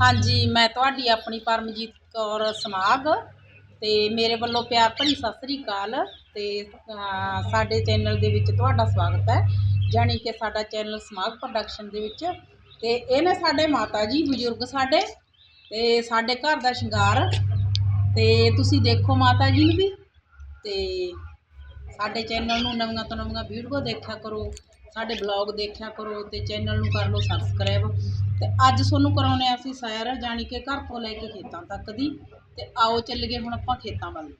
ਹਾਂਜੀ, ਮੈਂ ਤੁਹਾਡੀ ਆਪਣੀ ਪਰਮਜੀਤ ਕੌਰ ਸਮਾਗ ਅਤੇ ਮੇਰੇ ਵੱਲੋਂ ਪਿਆਰ ਭਰੀ ਸਤਿ ਸ੍ਰੀ ਅਕਾਲ ਅਤੇ ਸਾਡੇ ਚੈਨਲ ਦੇ ਵਿੱਚ ਤੁਹਾਡਾ ਸਵਾਗਤ ਹੈ, ਜਾਣੀ ਕਿ ਸਾਡਾ ਚੈਨਲ ਸਮਾਗ ਪ੍ਰੋਡਕਸ਼ਨ ਦੇ ਵਿੱਚ ਅਤੇ ਇਹ ਨੇ ਸਾਡੇ ਮਾਤਾ ਜੀ, ਬਜ਼ੁਰਗ ਸਾਡੇ ਅਤੇ ਸਾਡੇ ਘਰ ਦਾ ਸ਼ਿੰਗਾਰ ਅਤੇ ਤੁਸੀਂ ਦੇਖੋ ਮਾਤਾ ਜੀ ਨੂੰ ਵੀ ਅਤੇ ਸਾਡੇ ਚੈਨਲ ਨੂੰ ਨਵੀਆਂ ਤੋਂ ਨਵੀਆਂ ਵੀਡੀਓ ਦੇਖਿਆ ਕਰੋ ਸਾਡੇ ਬਲੌਗ ਦੇਖਿਆ ਕਰੋ ਤੇ ਚੈਨਲ ਨੂੰ ਕਰ ਲਓ ਸਬਸਕ੍ਰਾਈਬ ਤੇ ਅੱਜ ਤੁਹਾਨੂੰ ਕਰਾਉਣੇ ਆ ਅਸੀਂ ਸੈਰ ਜਾਣੀ ਕਿ ਘਰ ਤੋਂ ਲੈ ਕੇ ਖੇਤਾਂ ਤੱਕ ਦੀ। ਤੇ ਆਓ ਚੱਲੀਏ ਹੁਣ ਆਪਾਂ ਖੇਤਾਂ ਵੱਲ।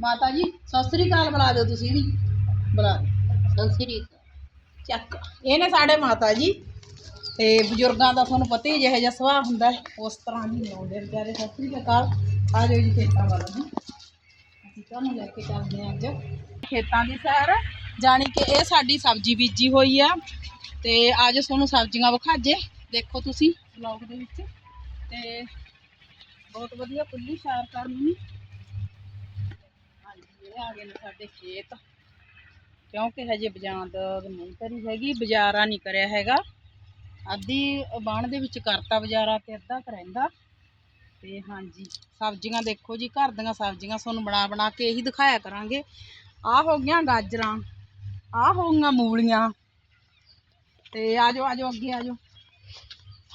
ਮਾਤਾ ਜੀ ਸਤਿ ਸ੍ਰੀ ਅਕਾਲ ਬੁਲਾ ਦਿਓ ਤੁਸੀਂ ਵੀ। ਬੁਲਾ ਦਿਓ। ਸਤਿ ਸ੍ਰੀ ਅਕਾਲ। ਚੱਕ। ਇਹ ਨੇ ਸਾਡੇ ਮਾਤਾ ਜੀ। ਤੇ ਬਜ਼ੁਰਗਾਂ ਦਾ ਤੁਹਾਨੂੰ ਪਤਾ ਹੀ ਜਿਹੋ ਜਿਹਾ ਸੁਭਾਅ ਹੁੰਦਾ ਉਸ ਤਰ੍ਹਾਂ ਹੀ ਲਾਉਂਦੇ ਵਿਚਾਰੇ। ਸਤਿ ਸ੍ਰੀ ਅਕਾਲ। ਆ ਜਾਓ ਜੀ ਖੇਤਾਂ ਵੱਲ। ਨੂੰ ਅਸੀਂ ਤੁਹਾਨੂੰ ਲੈ ਕੇ ਚੱਲਦੇ ਹਾਂ ਅੱਜ। ਖੇਤਾਂ ਦੀ ਸੈਰ, ਜਾਣੀ ਕਿ ਇਹ ਸਾਡੀ ਸਬਜ਼ੀ ਬੀਜੀ ਹੋਈ ਆ। ਤੇ ਅੱਜ ਤੁਹਾਨੂੰ ਸਬਜ਼ੀਆਂ ਵਿਖਾਜੇ। ਦੇਖੋ ਤੁਸੀਂ ਬਲੌਗ ਦੇ ਵਿੱਚ। ਤੇ ਬਹੁਤ ਵਧੀਆ ਖੁੱਲੀ ਸੈਰ ਕਰਨੀ ਹਾਂਜੀ, ਇਹ ਆ ਗਏ ਨੇ ਸਾਡੇ ਖੇਤ। ਕਿਉਂਕਿ ਹਜੇ ਬਜਾਂਦ ਨਹੀਂ ਕਰੀ ਹੈਗੀ, ਬਾਜ਼ਾਰਾ ਨਹੀਂ ਕਰਿਆ ਹੈਗਾ। ਅੱਧੀ ਬਾਣ ਦੇ ਵਿੱਚ ਕਰਤਾ ਬਜ਼ਾਰਾ ਤੇ ਅੱਧਾ ਕੁ ਰਹਿੰਦਾ। ਤੇ ਹਾਂਜੀ, ਸਬਜ਼ੀਆਂ ਦੇਖੋ ਜੀ, ਘਰ ਦੀਆਂ ਸਬਜ਼ੀਆਂ ਤੁਹਾਨੂੰ ਬਣਾ ਬਣਾ ਕੇ ਇਹੀ ਦਿਖਾਇਆ ਕਰਾਂਗੇ। ਆਹ ਹੋ ਗਈਆਂ ਗਾਜਰਾਂ ਆਹ ਹੋ ਗਈਆਂ ਮੂਲੀਆਂ। ਤੇ ਆਜੋ ਆਜੋ, ਅੱਗੇ ਆਜੋ।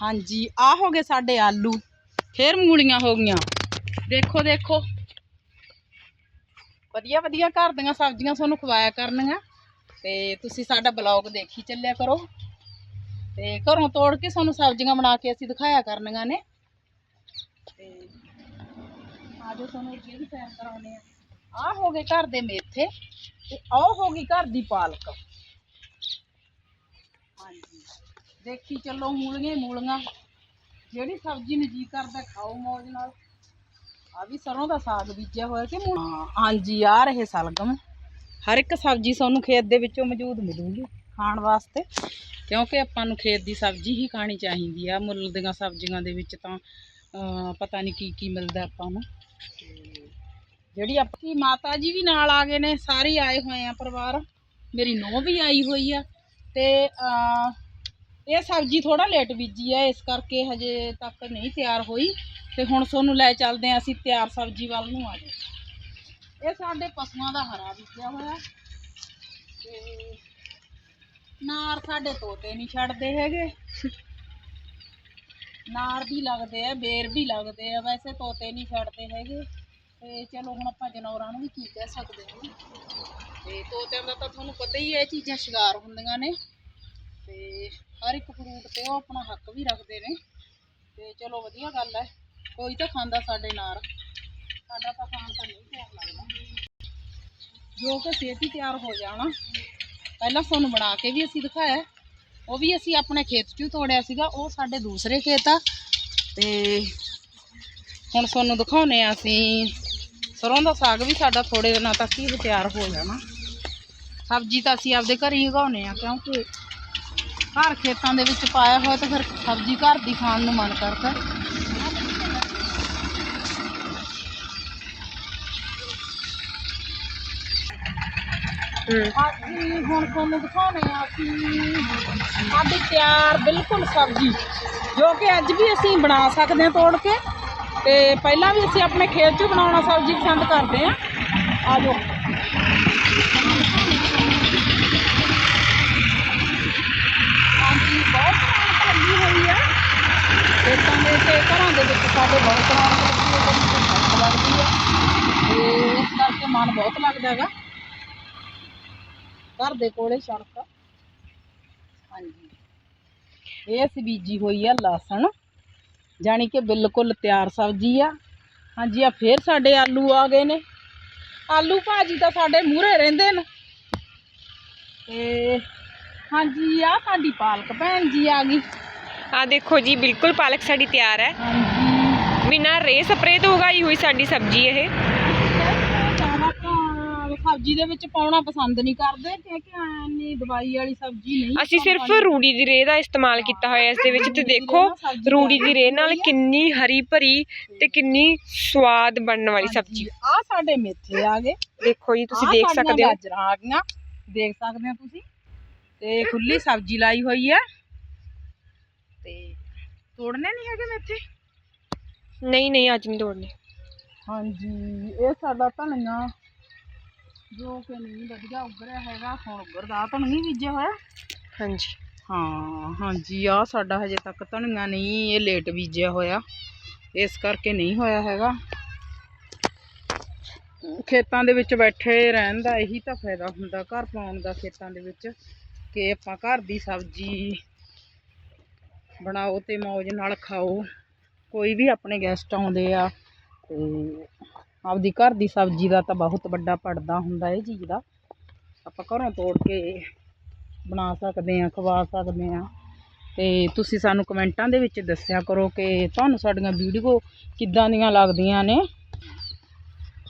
ਹਾਂਜੀ ਆਹ ਹੋ ਗਏ ਸਾਡੇ ਆਲੂ, ਫੇਰ ਮੂਲੀਆਂ ਹੋ ਗਈਆਂ। ਦੇਖੋ ਦੇਖੋ। ਵਧੀਆ ਵਧੀਆ ਘਰ ਦੀਆਂ ਸਬਜ਼ੀਆਂ ਤੁਹਾਨੂੰ ਖਵਾਇਆ ਕਰਨਗੀਆਂ। ਤੇ ਤੁਸੀਂ ਸਾਡਾ ਬਲੌਗ ਦੇਖੀ ਚੱਲਿਆ ਕਰੋ। ਤੇ ਘਰੋਂ ਤੋੜ ਕੇ ਸਾਨੂੰ ਸਬਜ਼ੀਆਂ ਬਣਾ ਕੇ ਅਸੀਂ ਦਿਖਾਇਆ ਕਰਨੀਆਂ ਨੇ। ਤੇ ਆਜੋ, ਤੁਹਾਨੂੰ ਅੱਗੇ ਵੀ ਸੈਰ ਕਰਾਉਣੇ ਆ ਆਹ ਹੋ ਗਏ ਘਰ ਦੇ ਮੇਥੇ ਤੇ ਆਹ ਹੋ ਗਈ ਘਰ ਦੀ ਪਾਲਕ। ਹਾਂਜੀ। ਦੇਖੀ ਚੱਲੋ ਮੂਲੀਆਂ ਮੂਲੀਆਂ। ਜਿਹੜੀ ਸਬਜ਼ੀ ਨੂੰ ਜੀ ਕਰਦਾ ਖਾਓ ਮੌਜ ਨਾਲ। ਆ ਵੀ ਸਰੋਂ ਦਾ ਸਾਗ ਬੀਜਿਆ ਹੋਇਆ ਕਿ ਹਾਂਜੀ ਆ ਰਹੇ ਸਲਗਮ। ਹਰ ਇੱਕ ਸਬਜ਼ੀ ਤੁਹਾਨੂੰ ਖੇਤ ਦੇ ਵਿੱਚੋਂ ਮੌਜੂਦ ਮਿਲੂਗੀ ਖਾਣ ਵਾਸਤੇ। ਕਿਉਂਕਿ ਆਪਾਂ ਨੂੰ ਖੇਤ ਦੀ ਸਬਜ਼ੀ ਹੀ ਖਾਣੀ ਚਾਹੀਦੀ ਆ। ਮੁੱਲ ਦੀਆਂ ਸਬਜ਼ੀਆਂ ਦੇ ਵਿੱਚ ਤਾਂ ਪਤਾ ਨਹੀਂ ਕੀ ਕੀ ਮਿਲਦਾ ਆਪਾਂ ਨੂੰ। ਜਿਹੜੀ ਆਪਕੀ ਮਾਤਾ ਜੀ ਵੀ ਨਾਲ ਆ ਗਏ ਨੇ, ਸਾਰੇ ਆਏ ਹੋਏ ਆ ਪਰਿਵਾਰ। ਮੇਰੀ ਨੂੰਹ ਵੀ ਆਈ ਹੋਈ ਆ ਤੇ ਇਹ ਸਬਜ਼ੀ ਥੋੜਾ ਲੇਟ ਬੀਜੀ ਆ, ਇਸ ਕਰਕੇ ਹਜੇ ਤੱਕ ਨਹੀਂ ਤਿਆਰ ਹੋਈ। ਤੇ ਹੁਣ ਤੁਹਾਨੂੰ ਲੈ ਚੱਲਦੇ ਆ ਅਸੀਂ ਤਿਆਰ ਸਬਜ਼ੀ ਵੱਲ ਨੂੰ ਆ ਜਾਓ ਇਹ ਸਾਡੇ ਪਸ਼ੂਆਂ ਦਾ ਹਰਾ ਬੀਜਿਆ ਹੋਇਆ। ਤੇ ਨਾਰ ਸਾਡੇ ਤੋਤੇ ਨਹੀਂ ਛੱਡਦੇ ਹੈਗੇ। ਨਾਰ ਵੀ ਲੱਗਦੇ ਆ, ਬੇਰ ਵੀ ਲੱਗਦੇ ਆ, ਵੈਸੇ ਤੋਤੇ ਨਹੀਂ ਛੱਡਦੇ ਹੈਗੇ। ਤੇ ਚਲੋ ਹੁਣ ਆਪਾਂ ਜਨੌਰਾਂ ਨੂੰ ਵੀ ਕੀ ਕਹਿ ਸਕਦੇ ਹਾਂ। ਤੇ ਤੋਤਿਆਂ ਦਾ ਤਾਂ ਤੁਹਾਨੂੰ ਪਤਾ ਹੀ ਹੈ, ਇਹ ਚੀਜ਼ਾਂ ਸ਼ਿਕਾਰ ਹੁੰਦੀਆਂ ਨੇ। ਤੇ ਹਰ ਇੱਕ ਫਰੂਟ ਤੇ ਉਹ ਆਪਣਾ ਹੱਕ ਵੀ ਰੱਖਦੇ ਨੇ। ਤੇ ਚਲੋ ਵਧੀਆ ਗੱਲ ਹੈ, ਕੋਈ ਤਾਂ ਖਾਂਦਾ ਸਾਡੇ ਨਾਲ। ਸਾਡਾ ਤਾਂ ਖਾਣ ਤਾਂ ਨਹੀਂ ਪਿਆਰ ਲੱਗਦਾ। ਜੋ ਕਿ ਛੇਤੀ ਤਿਆਰ ਹੋ ਜਾਣਾ। ਪਹਿਲਾਂ ਤੁਹਾਨੂੰ ਬਣਾ ਕੇ ਵੀ ਅਸੀਂ ਦਿਖਾਇਆ। ਉਹ ਵੀ ਅਸੀਂ ਆਪਣੇ ਖੇਤ 'ਚੋਂ ਤੋੜਿਆ ਸੀਗਾ। ਉਹ ਸਾਡੇ ਦੂਸਰੇ ਖੇਤ ਆ। ਤੇ ਹੁਣ ਤੁਹਾਨੂੰ ਦਿਖਾਉਨੇ ਆ ਅਸੀਂ। ਸਰੋਂ ਦਾ ਸਾਗ ਵੀ ਸਾਡਾ ਥੋੜੇ ਦਿਨਾਂ ਤੱਕ ਹੀ ਤਿਆਰ ਹੋ ਜਾਣਾ। ਸਬਜ਼ੀ ਤਾਂ ਅਸੀਂ ਆਪਦੇ ਘਰ ਹੀ ਉਗਾਉਨੇ ਆ ਕਿਉਂਕਿ ਘਰ ਖੇਤਾਂ ਦੇ ਵਿੱਚ ਪਾਇਆ ਹੋਇਆ ਤਾਂ ਫਿਰ ਸਬਜ਼ੀ ਘਰ ਦੀ ਖਾਣ ਨੂੰ ਮਨ ਕਰਦਾ। ਅਸੀਂ ਹੁਣ ਤੁਹਾਨੂੰ ਦਿਖਾਉਣੇ ਆ ਅਸੀਂ ਸਾਡੀ ਤਿਆਰ ਬਿਲਕੁਲ ਸਬਜ਼ੀ ਜੋ ਕਿ ਅੱਜ ਵੀ ਅਸੀਂ ਬਣਾ ਸਕਦੇ ਹਾਂ ਤੋੜ ਕੇ। ਤੇ ਪਹਿਲਾਂ ਵੀ ਅਸੀਂ ਆਪਣੇ ਖੇਤ 'ਚ ਬਣਾਉਣਾ ਸਬਜ਼ੀ ਪਸੰਦ ਕਰਦੇ ਹਾਂ। ਆ ਜਾਓ। ਹਾਂਜੀ, ਬਹੁਤ ਰੌਣਕ ਲੱਗੀ ਹੋਈ ਆ। ਖੇਤਾਂ ਦੇ ਤੇ ਘਰਾਂ ਦੇ ਵਿੱਚ ਸਾਡੇ ਬਹੁਤ ਰੌਣਕ ਲੱਗੀ ਹੋਈ ਆ ਤੇ ਇਸ ਕਰਕੇ ਮਨ ਬਹੁਤ ਲੱਗਦਾ ਹੈਗਾ। ਘਰ ਦੇ ਕੋਲੇ ਸੜਕ। ਹਾਂਜੀ। ਇਹ ਅਸੀਂ ਬੀਜੀ ਹੋਈ ਆ ਲਸਣ। ਜਾਣੀ ਕਿ ਬਿਲਕੁਲ ਤਿਆਰ ਸਬਜ਼ੀ ਆ। ਹਾਂਜੀ ਆ ਫੇਰ ਸਾਡੇ ਆਲੂ ਆ ਗਏ ਨੇ। ਆਲੂ ਭਾਜੀ ਤਾਂ ਸਾਡੇ ਮੂਹਰੇ ਰਹਿੰਦੇ ਨੇ। ਤੇ ਹਾਂਜੀ ਆ ਸਾਡੀ ਪਾਲਕ ਭੈਣ ਜੀ ਆ ਗਈ। ਆ ਦੇਖੋ ਜੀ ਬਿਲਕੁਲ ਪਾਲਕ ਸਾਡੀ ਤਿਆਰ ਹੈ। ਹਾਂਜੀ। ਬਿਨਾਂ ਰੇ ਸਪਰੇ ਤੋਂ ਉਗਾਈ ਹੋਈ ਸਾਡੀ ਸਬਜ਼ੀ ਇਹ। ਸਬਜ਼ੀ ਦੇ ਵਿੱਚ ਪਾਉਣਾ ਪਸੰਦ ਨਹੀਂ ਕਰਦੇ ਕਿਉਂਕਿ ਐਨੀ ਦਵਾਈ ਵਾਲੀ ਸਬਜ਼ੀ ਨਹੀਂ ਅਸੀਂ ਸਿਰਫ ਰੂੜੀ ਦੀ ਰੇ ਦਾ ਇਸਤੇਮਾਲ ਕੀਤਾ ਹੋਇਆ ਇਸ ਦੇ ਵਿੱਚ ਤੇ ਦੇਖੋ ਰੂੜੀ ਦੀ ਰੇ ਨਾਲ ਕਿੰਨੀ ਹਰੀ ਭਰੀ ਤੇ ਕਿੰਨੀ ਸਵਾਦ ਬਣਨ ਵਾਲੀ ਸਬਜ਼ੀ। ਆ ਸਾਡੇ ਮੇਥੇ ਆ ਗਏ। ਦੇਖੋ ਜੀ ਤੁਸੀਂ ਦੇਖ ਸਕਦੇ ਹੋ। ਗਾਜਰਾਂ ਆ ਗਈਆਂ ਦੇਖ ਸਕਦੇ ਹੋ ਤੁਸੀਂ। ਤੇ ਖੁੱਲੀ ਸਬਜ਼ੀ ਲਾਈ ਹੋਈ ਆ ਤੇ ਤੋੜਨੇ ਨਹੀਂ ਹੈਗੇ ਮੇਥੇ? ਨਹੀਂ ਨਹੀਂ ਅੱਜ ਨਹੀਂ ਤੋੜਨੇ। ਹਾਂਜੀ ਇਹ ਸਾਡਾ ਧਨੀਆ ਜੋ ਕਿ ਨਹੀਂ ਵਧੀਆ ਉੱਗਰਿਆ ਹੈਗਾ ਹੁਣ ਉੱਗਰਦਾ ਧਨੀਆ ਬੀਜਿਆ ਹੋਇਆ? ਹਾਂਜੀ। ਹਾਂ ਹਾਂਜੀ ਆ ਸਾਡਾ ਹਜੇ ਤੱਕ ਧਨੀਆ ਨਹੀਂ ਇਹ ਲੇਟ ਬੀਜਿਆ ਹੋਇਆ। ਇਸ ਕਰਕੇ ਨਹੀਂ ਹੋਇਆ ਹੈਗਾ। ਖੇਤਾਂ ਦੇ ਵਿੱਚ ਬੈਠੇ ਰਹਿਣ ਦਾ ਇਹੀ ਤਾਂ ਫਾਇਦਾ ਹੁੰਦਾ ਘਰ ਪਾਉਣ ਦਾ ਖੇਤਾਂ ਦੇ ਵਿੱਚ ਕਿ ਆਪਾਂ ਘਰ ਦੀ ਸਬਜ਼ੀ ਬਣਾਓ ਤੇ ਮੌਜ ਨਾਲ ਖਾਓ। ਕੋਈ ਵੀ ਆਪਣੇ ਗੈਸਟ ਆਉਂਦੇ ਆ ਤੇ ਆਪਦੀ ਘਰ ਦੀ ਸਬਜ਼ੀ ਦਾ ਤਾਂ ਬਹੁਤ ਵੱਡਾ ਪੜਦਾ ਹੁੰਦਾ ਇਹ ਚੀਜ਼ ਦਾ। ਆਪਾਂ ਘਰੋਂ ਤੋੜ ਕੇ ਬਣਾ ਸਕਦੇ ਹਾਂ, ਖਵਾ ਸਕਦੇ ਹਾਂ। ਅਤੇ ਤੁਸੀਂ ਸਾਨੂੰ ਕਮੈਂਟਾਂ ਦੇ ਵਿੱਚ ਦੱਸਿਆ ਕਰੋ ਕਿ ਤੁਹਾਨੂੰ ਸਾਡੀਆਂ ਵੀਡੀਓ ਕਿੱਦਾਂ ਦੀਆਂ ਲੱਗਦੀਆਂ ਨੇ।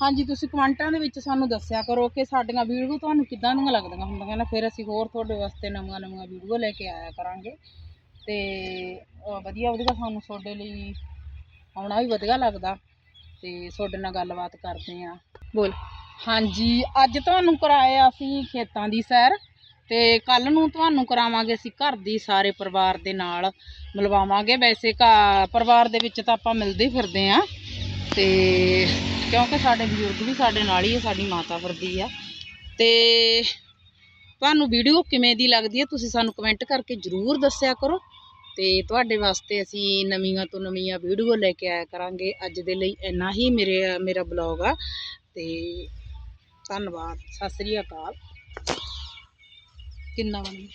ਹਾਂਜੀ, ਤੁਸੀਂ ਕਮੈਂਟਾਂ ਦੇ ਵਿੱਚ ਸਾਨੂੰ ਦੱਸਿਆ ਕਰੋ ਕਿ ਸਾਡੀਆਂ ਵੀਡੀਓ ਤੁਹਾਨੂੰ ਕਿੱਦਾਂ ਦੀਆਂ ਲੱਗਦੀਆਂ ਹੁੰਦੀਆਂ ਨੇ। ਫਿਰ ਅਸੀਂ ਹੋਰ ਤੁਹਾਡੇ ਵਾਸਤੇ ਨਵੀਆਂ ਨਵੀਆਂ ਵੀਡੀਓ ਲੈ ਕੇ ਆਇਆ ਕਰਾਂਗੇ। ਅਤੇ ਵਧੀਆ ਵਧੀਆ ਸਾਨੂੰ ਤੁਹਾਡੇ ਲਈ ਆਉਣਾ ਵੀ ਵਧੀਆ ਲੱਗਦਾ। ਤੇ ਤੁਹਾਡੇ ਨਾਲ ਗੱਲਬਾਤ ਕਰਦੇ ਆ ਬੋਲ। ਹਾਂਜੀ, ਅੱਜ ਤੁਹਾਨੂੰ ਕਰਾਇਆ ਅਸੀਂ ਖੇਤਾਂ ਦੀ ਸੈਰ ਤੇ ਕੱਲ ਨੂੰ ਤੁਹਾਨੂੰ ਕਰਾਵਾਂਗੇ ਅਸੀਂ ਘਰ ਦੀ ਸਾਰੇ ਪਰਿਵਾਰ ਦੇ ਨਾਲ ਮਿਲਵਾਵਾਂਗੇ। ਵੈਸੇ ਘਾ, ਪਰਿਵਾਰ ਦੇ ਵਿੱਚ ਤਾਂ ਆਪਾਂ ਮਿਲਦੇ ਫਿਰਦੇ ਆ ਤੇ ਕਿਉਂਕਿ ਸਾਡੇ ਬਜ਼ੁਰਗ ਵੀ ਸਾਡੇ ਨਾਲ ਹੀ ਆ, ਸਾਡੀ ਮਾਤਾ ਫਿਰਦੀ ਆ। ਤੇ ਤੁਹਾਨੂੰ ਵੀਡੀਓ ਕਿਵੇਂ ਦੀ ਲੱਗਦੀ ਹੈ ਤੁਸੀਂ ਸਾਨੂੰ ਕਮੈਂਟ ਕਰਕੇ ਜ਼ਰੂਰ ਦੱਸਿਆ ਕਰੋ। ਤੇ ਤੁਹਾਡੇ ਵਾਸਤੇ ਅਸੀਂ ਨਵੀਆਂ ਤੋਂ ਨਵੀਆਂ ਵੀਡੀਓ ਲੈ ਕੇ ਆਇਆ ਕਰਾਂਗੇ। ਅੱਜ ਦੇ ਲਈ ਇੰਨਾ ਹੀ ਮੇਰੇ, ਮੇਰਾ ਬਲੌਗ ਆ। ਤੇ ਧੰਨਵਾਦ। ਸਤਿ ਸ੍ਰੀ ਅਕਾਲ। ਕਿੰਨਾ ਬਣੀ